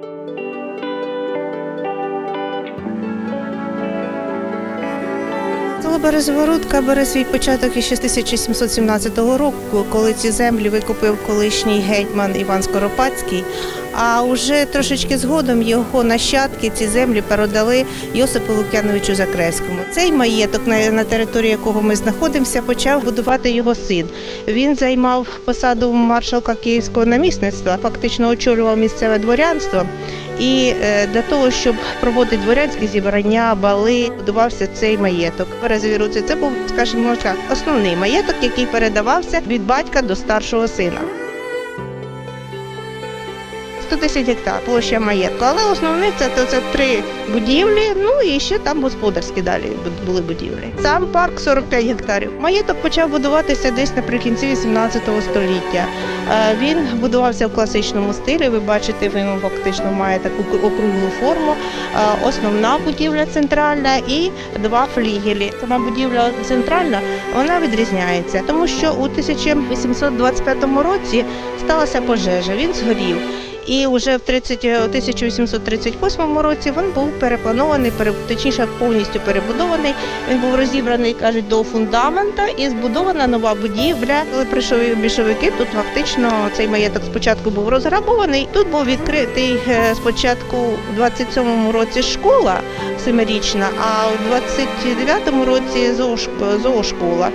Thank you Село Березоворудка бере свій початок із 1717 року, коли ці землі викупив колишній гетьман Іван Скоропадський. А вже трошечки згодом його нащадки ці землі передали Йосипу Лук'яновичу Закревському. Цей маєток, на території якого ми знаходимося, почав будувати його син. Він займав посаду маршалка київського намісництва, фактично очолював місцеве дворянство. І е, для того, щоб проводити дворянські зібрання, бали, будувався цей маєток. Березові це був, скажімо основний маєток, який передавався від батька до старшого сина. 110 гектар площа маєтку, але основне це, це, це три будівлі, ну і ще там господарські далі були будівлі. Сам парк 45 гектарів. Маєток почав будуватися десь наприкінці 18 століття. Е, Він будувався в класичному стилі. Ви бачите, він фактично має таку округлу форму. Е, Основна будівля центральна і два флігелі. Сама будівля центральна вона відрізняється, тому що у 1825 році сталася пожежа. Він згорів. І вже в 30, 1838 році він був перепланований, пере- точніше повністю перебудований. Він був розібраний, кажуть, до фундамента і збудована нова будівля. Коли прийшли більшовики, тут фактично цей маєток спочатку був розграбований. Тут був відкритий е, спочатку в 27-му році школа семирічна, а в 29-му році зоошкола.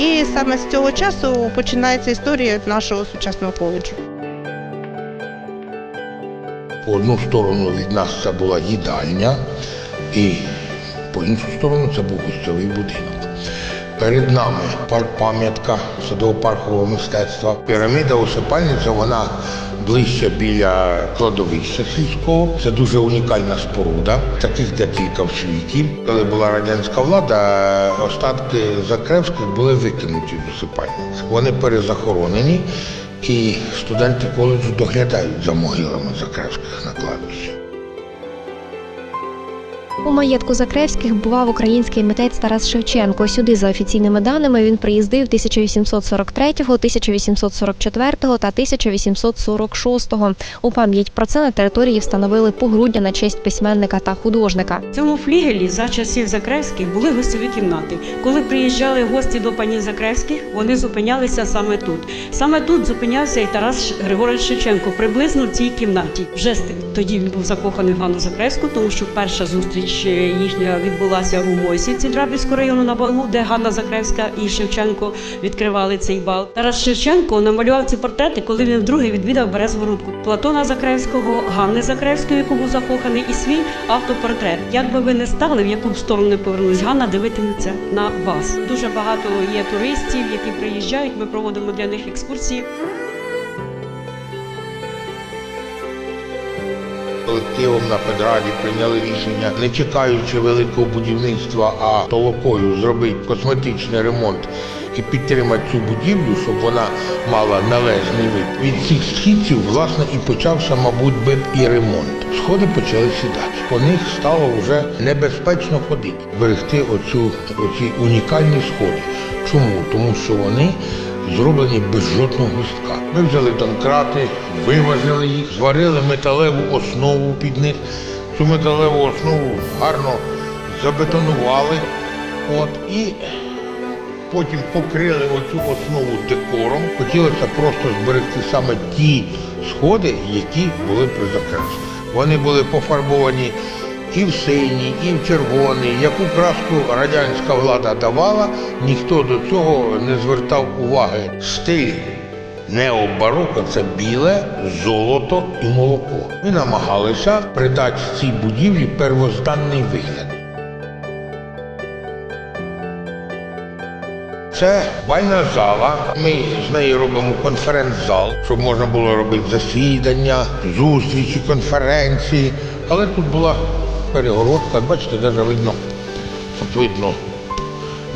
І саме з цього часу починається історія нашого сучасного коледжу. Одну сторону від нас це була їдальня, і по іншу сторону це був гостьовий будинок. Перед нами парк-пам'ятка садово-паркового мистецтва. Піраміда усипальниця, вона ближче біля кладовища сільського. Це дуже унікальна споруда. Таких декілька в світі. Коли була радянська влада, остатки Закревських були викинуті з усипальниці. Вони перезахоронені. І студенти коледжу доглядають за могилами Закревських на кладбищі. У маєтку Закревських бував український митець Тарас Шевченко. Сюди, за офіційними даними, він приїздив 1843, 1844 та 1846. У пам'ять про це на території встановили погруддя на честь письменника та художника. В цьому флігелі за часів Закревських були гостьові кімнати. Коли приїжджали гості до панів Закревських, вони зупинялися саме тут. Саме тут зупинявся і Тарас Григорович Шевченко, приблизно в цій кімнаті. Вже тоді він був закоханий в Ганну Закревську, тому що перша зустріч е, їхня відбулася у Мойсівці Драбівського району на балу, де Ганна Закревська і Шевченко відкривали цей бал. Тарас Шевченко намалював ці портрети, коли він вдруге відвідав Березворудку. Платона Закревського, Ганни Закревської, яку був закоханий, і свій автопортрет. Як би ви не стали, в яку б сторону повернулись, Ганна дивитиметься на вас. Дуже багато є туристів, які приїжджають. Ми проводимо для них екскурсії. Колективом на педраді прийняли рішення, не чекаючи великого будівництва, а толокою зробити косметичний ремонт і підтримати цю будівлю, щоб вона мала належний вид. Від цих східців, власне, і почався, мабуть, би і ремонт. Сходи почали сідати. По них стало вже небезпечно ходити, берегти оцю, оці унікальні сходи. Чому? Тому що вони зроблені без жодного густка. Ми взяли донкрати, виважили їх, зварили металеву основу під них. Цю металеву основу гарно забетонували. От, і потім покрили оцю основу декором. Хотілося просто зберегти саме ті сходи, які були при закресленні. Вони були пофарбовані і в синій, і в червоний. Яку краску радянська влада давала, ніхто до цього не звертав уваги. Стиль необароко це біле, золото і молоко. Ми намагалися придати цій будівлі первозданний вигляд. Це бальна зала. Ми з неї робимо конференц-зал, щоб можна було робити засідання, зустрічі, конференції. Але тут була перегородка, бачите, навіть видно, от видно,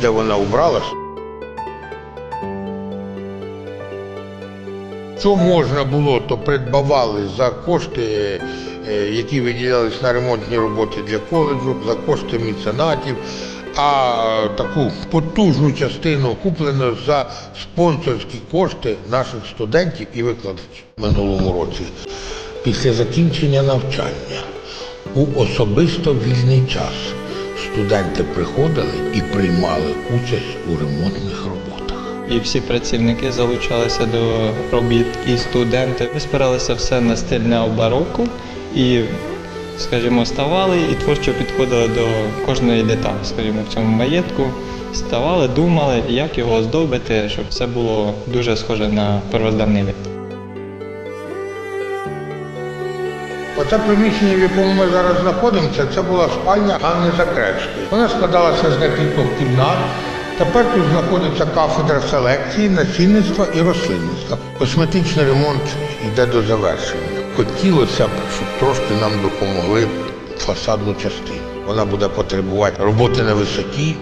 де вона убралась. Що можна було, то придбавали за кошти, е, які виділялись на ремонтні роботи для коледжу, за кошти меценатів. А таку потужну частину куплено за спонсорські кошти наших студентів і викладачів минулому році. Після закінчення навчання у особисто вільний час студенти приходили і приймали участь у ремонтних роботах. І всі працівники залучалися до робіт, і студенти. Ми спиралися все на стиль необароку і, скажімо, ставали і творчо підходили до кожної деталі, скажімо, в цьому маєтку. Ставали, думали, як його оздобити, щоб все було дуже схоже на первозданний вид. Оце приміщення, в якому ми зараз знаходимося, це була спальня Анни Закревської. Вона складалася з декількох кімнат. Тепер тут знаходиться кафедра селекції, насінництва і рослинництва. Косметичний ремонт йде до завершення. Хотілося б, щоб трошки нам допомогли фасадну частину. Вона буде потребувати роботи на висоті,